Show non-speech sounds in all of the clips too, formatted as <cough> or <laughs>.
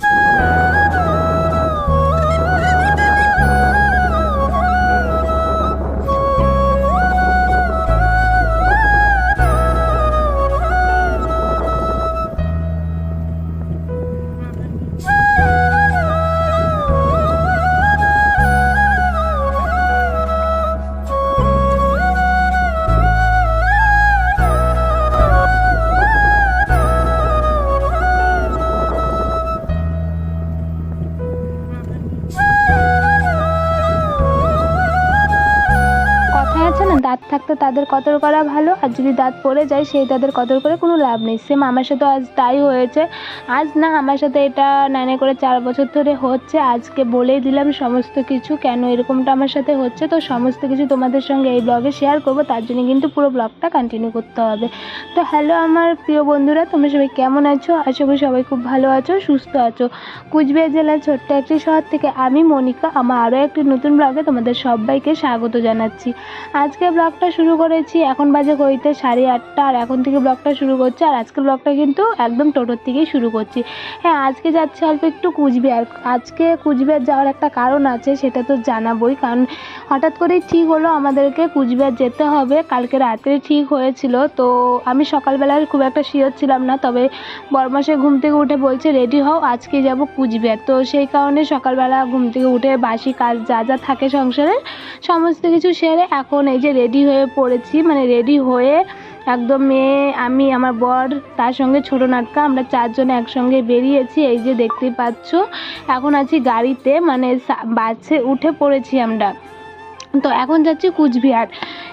No! <laughs> থাকতে তাদের কদর করা ভালো, আর যদি দাঁত পড়ে যায় সেই তাদের কদর করে কোনো লাভ নেই। সেম আমার সাথে আজ তাই হয়েছে। আজ না, আমার সাথে এটা নানে করে চার বছর ধরে হচ্ছে। আজকে বলেই দিলাম সমস্ত কিছু, কেন এরকমটা আমার সাথে হচ্ছে? তো সমস্ত কিছু তোমাদের সঙ্গে এই ব্লগে শেয়ার করব, তার জন্য কিন্তু পুরো ব্লগটা কন্টিনিউ করতে হবে। তো হ্যালো আমার প্রিয় বন্ধুরা, তোমরা সবাই কেমন আছো? আশা করি সবাই খুব ভালো আছো, সুস্থ আছো। কুচবিহার জেলার ছোট্ট একটি শহর থেকে আমি মনিকা, আমার আরও একটি নতুন ব্লগে তোমাদের সবাইকে স্বাগত জানাচ্ছি। আজকে ব্লগটা শুরু করেছি। এখন বাজে ঘড়িতে সাড়ে আটটা আর এখন থেকে ব্লগটা শুরু করছি। আর আজকের ব্লগটা কিন্তু একদম টোটোর থেকেই শুরু করছি। হ্যাঁ আজকে যাচ্ছি অল্প একটু কুচবিহার। আজকে কুচবিহার যাওয়ার একটা কারণ আছে, সেটা তো জানাবই। কারণ হঠাৎ করেই ঠিক হলো, আমাদেরকে কুচবিহার যেতে হবে। কালকে রাত্রে ঠিক হয়েছিল। তো আমি সকালবেলায় খুব একটা শিওর ছিলাম না, তবে বরমাসে ঘুম থেকে উঠে বলছে, রেডি হও, আজকে যাব কুচবিহার। তো সেই কারণে সকালবেলা ঘুম থেকে উঠে বাসি কাজ যা যা থাকে সংসারের সমস্ত কিছু সেরে এখন এই যে রেডি হয়ে পড়েছি মানে রেডি হয়ে একদম মেয়ে, আমি, আমার বর, তার সঙ্গে ছোটো নাটকা, আমরা চারজন একসঙ্গে বেরিয়েছি, এই যে দেখতেই পাচ্ছ। এখন আছি গাড়িতে মানে বাসে উঠে পড়েছি আমরা। তো এখন যাচ্ছি কুচবিহার।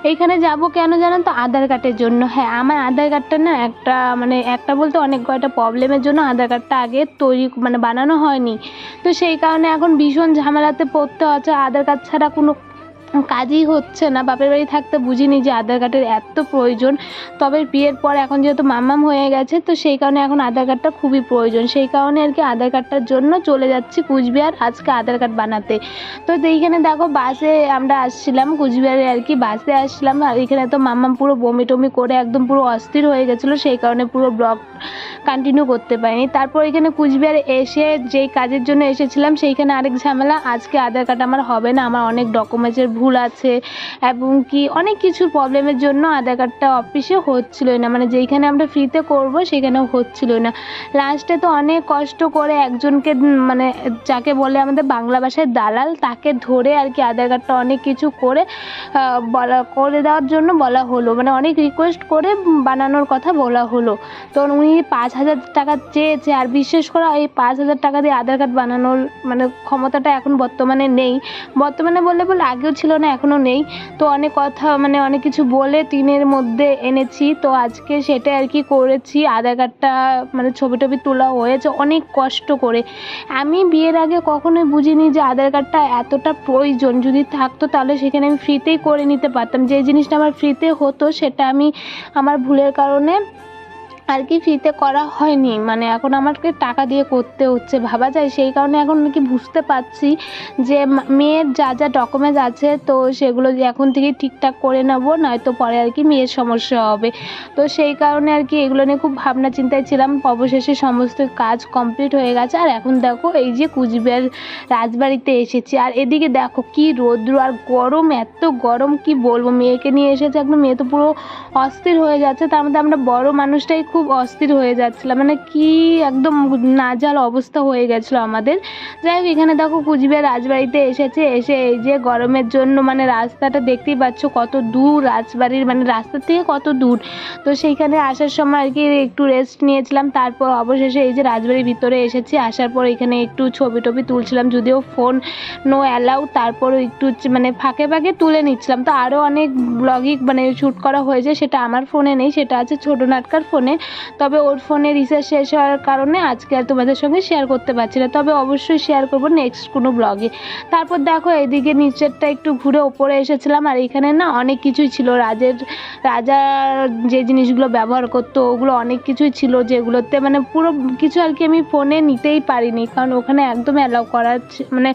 এইখানে যাব কেন জানেন তো? আধার কার্ডের জন্য। হ্যাঁ আমার আধার কার্ডটা না একটা মানে একটা বলতে অনেক কয়টা প্রবলেমের জন্য আধার কার্ডটা আগে তৈরি মানে বানানো হয়নি। তো সেই কারণে এখন ভীষণ ঝামেলাতে পড়তে হচ্ছে। আধার কার্ড ছাড়া কোনো কাজই হচ্ছে না। বাপের বাড়ি থাকতে বুঝিনি যে আধার কার্ডের এত প্রয়োজন। তবে বিয়ের পর এখন যেহেতু মাম্মাম হয়ে গেছে, তো সেই কারণে এখন আধার কার্ডটা খুবই প্রয়োজন। সেই কারণে আর কি আধার কার্ডটার জন্য চলে যাচ্ছি কুচবিহার আজকে আধার কার্ড বানাতে। তো এইখানে দেখো বাসে আমরা আসছিলাম, কুচবিহারে আর কি বাসে আসছিলাম। আর এখানে তো মাম্মাম পুরো বমি টমি করে একদম পুরো অস্থির হয়ে গেছিল, সেই কারণে পুরো ব্লগ কন্টিনিউ করতে পারিনি। তারপর এখানে কুচবিহারে এসে যেই কাজের জন্য এসেছিলাম, সেইখানে আরেক ঝামেলা, আজকে আধার কার্ড আমার হবে না, আমার অনেক ডকুমেন্টসের ভুল আছে এবং কি অনেক কিছুর প্রবলেমের জন্য আধার কার্ডটা অফিসে হচ্ছিলোই না। মানে যেইখানে আমরা ফ্রিতে করব, সেখানেও হচ্ছিলোই না। লাস্টে তো অনেক কষ্ট করে একজনকে মানে যাকে বলে আমাদের বাংলা ভাষায় দালাল, তাকে ধরে আর কি আধার কার্ডটা অনেক কিছু করে বলা, করে দেওয়ার জন্য বলা হলো। মানে অনেক রিকোয়েস্ট করে বানানোর কথা বলা হলো। তো উনি পাঁচ হাজার টাকা চেয়েছে, আর বিশেষ করে এই পাঁচ হাজার টাকা দিয়ে আধার কার্ড বানানোর মানে ক্ষমতাটা এখন বর্তমানে নেই। বর্তমানে বললে বলে আগেও ছিল না এখনও নেই। তো অনেক কথা মানে অনেক কিছু বলে তিনের মধ্যে এনেছি। তো আজকে সেটা আর কি করেছি। আধার কার্ডটা মানে ছবি টবি তোলা হয়েছে অনেক কষ্ট করে। আমি বিয়ের আগে কখনোই বুঝিনি যে আধার কার্ডটা এতটা প্রয়োজন। যদি থাকতো তাহলে সেখানে আমি ফ্রিতেই করে নিতে পারতাম। যে জিনিসটা আমার ফ্রিতে হতো সেটা আমি আমার ভুলের কারণে আর কি ফ্রিতে করা হয়নি। মানে এখন আমাকে টাকা দিয়ে করতে হচ্ছে, ভাবা যায়। সেই কারণে এখন নাকি বুঝতে পারছি যে মেয়ের যা যা ডকুমেন্টস আছে, তো সেগুলো এখন থেকেই ঠিকঠাক করে নেব, নয়তো পরে আর কি মেয়ের সমস্যা হবে। তো সেই কারণে আর কি এগুলো নিয়ে খুব ভাবনা চিন্তায় ছিলাম। অবশেষে সমস্ত কাজ কমপ্লিট হয়ে গেছে। আর এখন দেখো, এই যে কুচবিহার রাজবাড়িতে এসেছি। আর এদিকে দেখো কি রৌদ্র আর গরম, এত গরম, কি বলব? মেয়েকে নিয়ে এসেছে, একদম মেয়ে তো পুরো অস্থির হয়ে যাচ্ছে। তার মধ্যে আমরা বড় মানুষটাই খুব অস্থির হয়ে যাচ্ছিলাম। মানে কি একদম নাজাল অবস্থা হয়ে গেছিল আমাদের। যাই হোক, এখানে দেখো কুচবিহার রাজবাড়িতে এসেছে। এসে এই যে গরমের জন্য মানে রাস্তাটা দেখতেই পাচ্ছ কত দূর, রাজবাড়ির মানে রাস্তা থেকে কত দূর। তো সেইখানে আসার সময় আর কি একটু রেস্ট নিয়েছিলাম। তারপর অবশেষে এই যে রাজবাড়ির ভিতরে এসেছি। আসার পর এখানে একটু ছবি টবি তুলছিলাম, যদিও ফোন নো অ্যালাউ তারপর একটু মানে ফাঁকে ফাঁকে তুলে নিচ্ছিলাম। তো আরও অনেক ব্লগিং মানে শ্যুট করা হয়েছে, সেটা আমার ফোনে নেই। সেটা আছে ছোটো নাটকার ফোনে তবে ওর ফোনে রিচার্জ শেষ হওয়ার কারণে আজকে আর তোমাদের সঙ্গে শেয়ার করতে পারছি না। তবে অবশ্যই শেয়ার করব নেক্সট কোনো ব্লগে তারপর দেখো এদিকে নিচেরটা একটু ঘুরে ওপরে এসেছিলাম, আর এখানে না অনেক কিছুই ছিল। রাজের, রাজা যে জিনিসগুলো ব্যবহার করতো, ওগুলো অনেক কিছুই ছিল যেগুলোতে মানে পুরো কিছু আর কি আমি ফোনে নিতেই পারিনি। কারণ ওখানে একদম অ্যালাউ করা মানে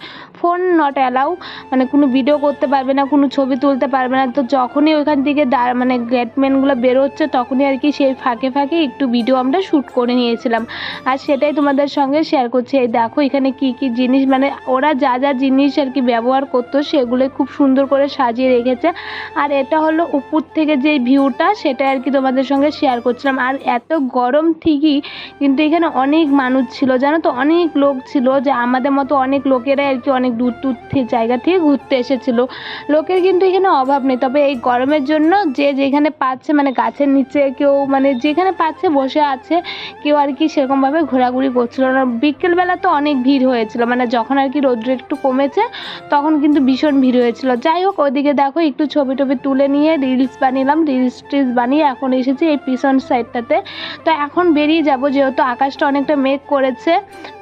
ফোন নট অ্যালাউ মানে কোনো ভিডিও করতে পারবে না, কোনো ছবি তুলতে পারবে না। তো যখনই ওইখান থেকে মানে গেটম্যানগুলো বেরোচ্ছে, তখনই আর কি সেই ফাঁকে ফাঁকে একটু ভিডিও আমরা শ্যুট করে নিয়েছিলাম। আর সেটাই তোমাদের সঙ্গে শেয়ার করছি। এই দেখো, এখানে কি কি জিনিস মানে ওরা যা যা জিনিস আর কি ব্যবহার করতো সেগুলো খুব সুন্দর করে সাজিয়ে রেখেছে। আর এটা হলো উপর থেকে যে ভিউটা সেটা আর কি তোমাদের সঙ্গে শেয়ার করছিলাম। আর এত গরম ঠিকই, কিন্তু এখানে অনেক মানুষ ছিল, জানো তো? অনেক লোক ছিল, যে আমাদের মতো অনেক লোকেরাই আর কি অনেক দূর দূর থেকে জায়গা থেকে ঘুরতে এসেছিল। লোকের কিন্তু এখানে অভাব নেই। তবে এই গরমের জন্য যে যেখানে পাচ্ছে মানে গাছের নিচে কেউ মানে যেখানে পাচ্ছে, বসে আছে, কেউ আর কি সেরকমভাবে ঘোরাঘুরি করছিল না। বিকেলবেলা তো অনেক ভিড় হয়েছিল। মানে যখন আর কি রোদ্র একটু কমেছে, তখন কিন্তু ভীষণ ভিড় হয়েছিল। যাই হোক, ওইদিকে দেখো একটু ছবি টবি তুলে নিয়ে রিলস বানিলাম। রিলস টিলস বানিয়ে এখন এসেছি এই পিছন সাইডটাতে তো এখন বেরিয়ে যাব, যেহেতু আকাশটা অনেকটা মেঘ করেছে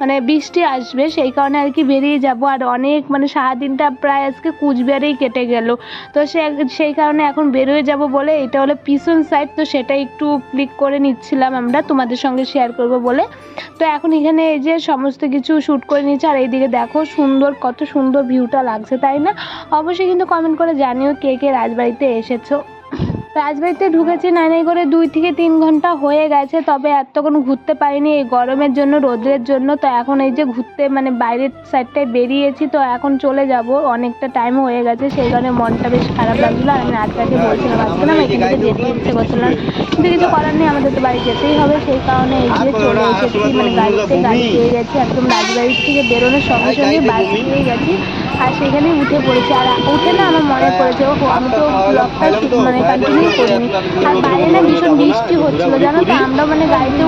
মানে বৃষ্টি আসবে, সেই কারণে আর কি বেরিয়ে যাব। আর অনেক মানে সারাদিনটা প্রায় আজকে কুচবিহারেই কেটে গেল। তো সে সেই কারণে এখন বেরোয় যাব বলে এটা হলো পিছন সাইড তো সেটা একটু ক্লিক করে নিচ্ছিলাম আমরা, তোমাদের সঙ্গে শেয়ার করব বলে। তো এখন এখানে এই যে সমস্ত কিছু শ্যুট করে নিচ্ছে আর এইদিকে দেখো সুন্দর, কত সুন্দর ভিউটা লাগছে, তাই না? অবশ্যই কিন্তু কমেন্ট করে জানিও কে কে রাজবাড়িতে এসেছ। রাজবাড়িতে ঢুকেছি নাইনাই করে দুই থেকে তিন ঘণ্টা হয়ে গেছে তবে এতক্ষণ ঘুরতে পারিনি এই গরমের জন্য রোদের জন্য তো এখন এই যে ঘুরতে মানে বাইরের সাইডটায় বেরিয়েছি তো এখন চলে যাব অনেকটা টাইম হয়ে গেছে সেই কারণে মনটা বেশ খারাপ লাগছিল আর আমি রাজটাকে বলছিলাম আজকে না এখান থেকে যেতে ইচ্ছে করছিল না কিন্তু কিছু করার নেই আমাদের তো বাড়ি যেতেই হবে সেই কারণে এই যে চলে এসেছি মানে গাড়িতে গাড়ি পেয়ে গেছি একদম রাজবাড়ির থেকে বেরোনোর সঙ্গে সঙ্গে বাস পেয়ে গেছি আর সেখানে উঠে পড়েছি আর উঠে না আমার মনে পড়েছে ও আমি তো ব্লগটা মানে কন্টিনিউ করিনি। বাইরে না ভীষণ বৃষ্টি হচ্ছিল জানো তো? আমরা মানে গাড়িতে